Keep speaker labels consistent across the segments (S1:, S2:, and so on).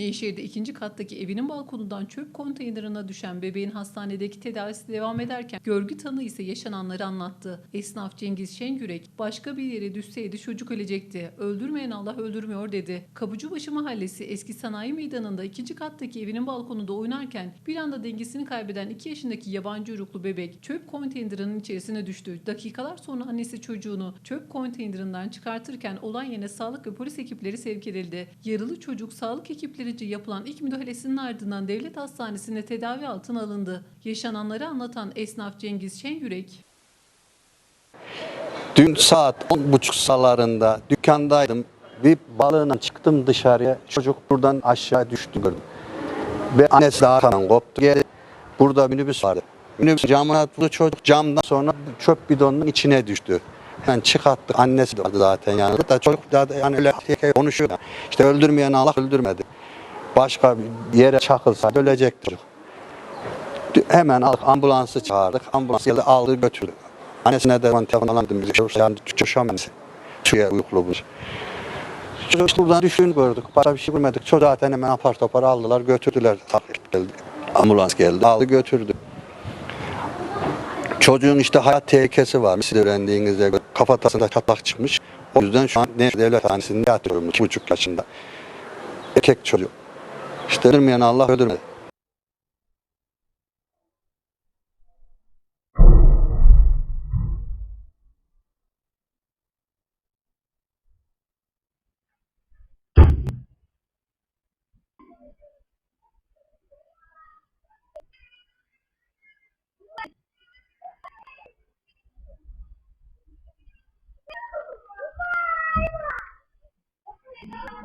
S1: Nevşehir'de ikinci kattaki evinin balkonundan çöp konteynerına düşen bebeğin hastanedeki tedavisi devam ederken görgü tanığı ise yaşananları anlattı. Esnaf Cengiz Şengürek başka bir yere düşseydi çocuk ölecekti. Öldürmeyen Allah öldürmüyor dedi. Kabucubaşı Mahallesi eski sanayi meydanında ikinci kattaki evinin balkonunda oynarken bir anda dengesini kaybeden 2 yaşındaki yabancı uyruklu bebek çöp konteynerinin içerisine düştü. Dakikalar sonra annesi çocuğunu çöp konteynerinden çıkartırken olay yerine sağlık ve polis ekipleri sevk edildi. Yaralı çocuk sağlık ekiplerince yapılan ilk müdahalesinin ardından devlet hastanesinde tedavi altına alındı. Yaşananları anlatan esnaf Cengiz Şenyürek,
S2: Dün saat 10.30 salarında dükkandaydım. Bir balığına çıktım dışarıya. Çocuk buradan aşağı düştü gördüm. Ve annesi daha arkadan koptu. Geldi. Burada minibüs vardı. Minibüs camına vurdu çocuk camdan sonra çöp bidonunun içine düştü. Yani çıkarttık. Annesi de vardı zaten yani. Da çocuk da yani öyle konuşuyor. İşte öldürmeyen Allah öldürmedi. Başka bir yere çakılsa ölecekti çocuk. Hemen aldık ambulansı çağırdık. Ambulans geldi aldı götürdü. Annesine de ben telefon alamadım. Yani çöşememiş. Şuraya uyuklu bulmuş. Çocuk buradan düştüğünü gördük. Başka bir şey görmedik. Çocuğu zaten hemen apar topar aldılar götürdüler. Geldi. Ambulans geldi. Aldı götürdü. Çocuğun işte hayat tehlikesi var. Siz öğrendiğinizde kafatasında çatlak çıkmış. O yüzden şu an ne devlet hanesinde yatıyorum. iki buçuk yaşında. Erkek çocuk. İşte öldürmeyen Allah öldürmez.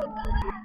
S2: Thank you.